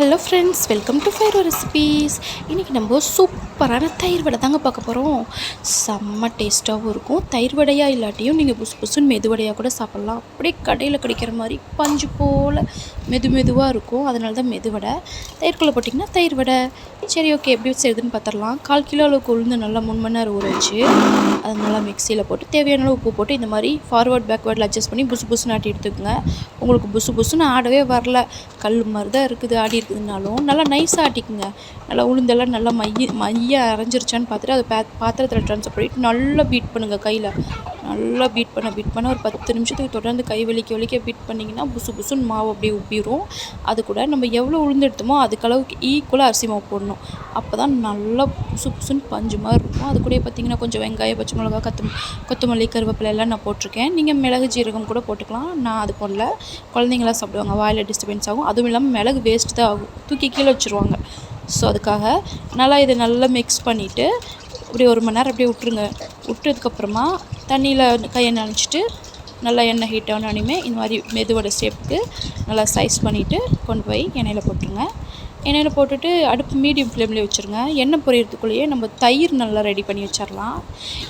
Hello friends welcome to ஃபைரோ recipes இன்றைக்கி நம்ம சூப்பரான தயிர் வடை தாங்க பார்க்க போகிறோம் செம்ம டேஸ்ட்டாகவும் இருக்கும். தயிர் வடையாக இல்லாட்டியும் நீங்கள் புசு புசுன்னு மெதுவடையாக கூட சாப்பிட்லாம். அப்படியே கடையில் கிடைக்கிற மாதிரி பஞ்சு போல் மெது மெதுவாக இருக்கும். அதனால தான் மெதுவடை தயிர்க்குள்ளே போட்டிங்கன்னா தயிர் வடை. சரி ஓகே எப்படி செய்யுதுன்னு பார்த்துடலாம் கால் கிலோ அளவுக்கு உளுந்து நல்லா மூணு மணி நேரம் ஊற வச்சு அதை நல்லா மிக்சியில் போட்டு தேவையான உப்பு போட்டு இந்த மாதிரி ஃபார்வர்ட் பேக்வேர்டில் அட்ஜஸ்ட் பண்ணி புசு புசுன்னு ஆட்டி எடுத்துக்கோங்க. உங்களுக்கு புசு புசுன்னு ஆடவே வரல. கல் மாதிரி தான் இருக்குது. ஆடி இருக்குதுனாலும் நல்லா நைஸாக ஆட்டிக்குங்க நல்லா உளுந்தெல்லாம் நல்லா மைய மைய அரைஞ்சிருச்சான்னு பார்த்துட்டு அதை பா பாத்திரத்தில் ட்ரான்ஸ்ஃபர் பண்ணிட்டு நல்லா பீட் பண்ணுங்கள் கையில். நல்லா பீட் பண்ண பீட் பண்ண. ஒரு பத்து நிமிஷத்துக்கு தொடர்ந்து கை வலிக்க வலிக்க பீட் பண்ணிங்கன்னா புசு புசுன்னு மாவு அப்படியே உப்பிடும் அது கூட நம்ம எவ்வளோ உளுந்து எடுத்தோமோ அதுக்களவுக்கு ஈக்குவலாக அரிசி மாவு போடணும். அப்போ தான் நல்லா புசு புசுன்னு பஞ்சு மாதிரி இருக்கும். அது கூட பார்த்திங்கன்னா கொஞ்சம் வெங்காயம் பச்சை மிளகா கத்து கொத்தமல்லி கருவேப்பிலை எல்லாம் நான் போட்டிருக்கேன். நீங்கள் மிளகு ஜீரகம் கூட போட்டுக்கலாம். நான் அது போடல. குழந்தைங்களாம் சாப்பிடுவாங்க. வாயில் டிஸ்டர்பன்ஸ் ஆகும். அதுவும் இல்லாமல் மிளகு வேஸ்ட் தான் ஆகும். தூக்கி கீழே வச்சுருவாங்க. ஸோ அதுக்காக நல்லா இதை நல்லா மிக்ஸ் பண்ணிவிட்டு அப்படியே ஒரு மணி நேரம் அப்படியே விட்ருங்க விட்டதுக்கப்புறமா தண்ணியில் கையை நினச்சிட்டு நல்லா எண்ணெய் ஹீட் ஆனோடனே இந்த மாதிரி மெதுவோட ஷேப்புக்கு நல்லா சைஸ் பண்ணிவிட்டு கொண்டு போய் எண்ணெயில் போட்டுருங்க. எண்ணெயில் போட்டுட்டு அடுப்பு மீடியம் ஃப்ளேம்லேயே வச்சுருங்க. எண்ணெய் பொரியறதுக்குள்ளேயே நம்ம தயிர் நல்லா ரெடி பண்ணி வச்சிடலாம்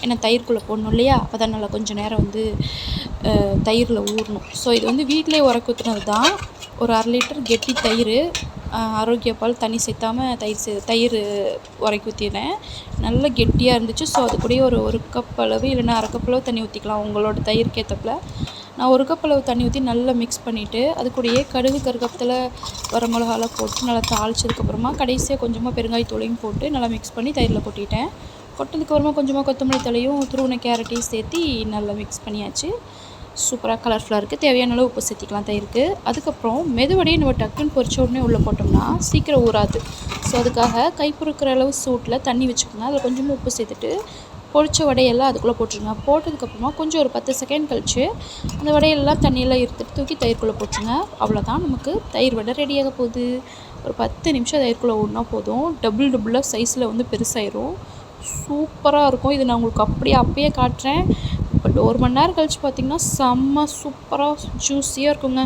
ஏன்னா தயிர்க்குள்ளே போடணும் இல்லையா? அப்போ தான் நல்லா கொஞ்சம் நேரம் வந்து தயிரில் ஊறணும். ஸோ இது வந்து வீட்டிலே உரக்குத்துனது ஊற்றுனது தான் ஒரு அரை லிட்டர் கெட்டி தயிர் ஆரோக்கிய பால் தண்ணி சேர்த்தாமல் தயிர் சே தயிர் உரைக்கி ஊற்றினேன் நல்லா கெட்டியாக இருந்துச்சு. ஸோ அது கூடயே ஒரு ஒரு கப் அளவு இல்லைன்னா அரை கப் அளவு தண்ணி ஊற்றிக்கலாம் உங்களோட தயிருக்கு ஏற்றப்பில் நான் ஒரு கப் அளவு தண்ணி ஊற்றி நல்லா மிக்ஸ் பண்ணிவிட்டு அது கூடயே கடுகு கருகப்பத்தில் வர மிளகாலாம் போட்டு நல்லா தாளிச்சதுக்கப்புறமா கடைசியாக கொஞ்சமாக பெருங்காயத்தூளையும் போட்டு நல்லா மிக்ஸ் பண்ணி தயிரில் கொட்டிட்டேன். கொட்டதுக்கப்புறமா கொஞ்சமாக கொத்தமல்லி தலையும் துருவின கேரட்டையும் சேர்த்து நல்லா மிக்ஸ் பண்ணியாச்சு. சூப்பராக கலர்ஃபுல்லாக இருக்குது தேவையான அளவு உப்பு சேர்த்திக்கலாம். தயிருக்கு அதுக்கப்புறம் மெதுவடையை நம்ம டக்குன்னு பொரிச்ச உடனே உள்ளே போட்டோம்னா சீக்கிரம் ஊறாது. ஸோ அதுக்காக கை பொறுக்கிற அளவு சூட்டில் தண்ணி வச்சுக்கோங்க. அதில் கொஞ்சமாக உப்பு சேர்த்துட்டு பொரிச்ச வடையெல்லாம் அதுக்குள்ளே போட்டுருங்க. போட்டதுக்கப்புறமா கொஞ்சம் ஒரு பத்து செகண்ட் கழித்து அந்த வடையெல்லாம் தண்ணியெல்லாம் எடுத்துட்டு தூக்கி தயிர்க்குள்ளே போட்டுருங்க. அவ்வளோதான் நமக்கு தயிர் வடை ரெடியாக போகுது. ஒரு பத்து நிமிஷம் தயிர்க்குள்ளே ஓடினா போதும். டபுள் டபுளாக சைஸில் வந்து பெருசாயிரும். சூப்பராக இருக்கும். இது நான் உங்களுக்கு அப்படியே அப்பயே காட்டுறேன். பட் ஒரு மணி நேரம் கழித்து பார்த்திங்கன்னா செம்ம சூப்பராக ஜூஸியாக இருக்குங்க.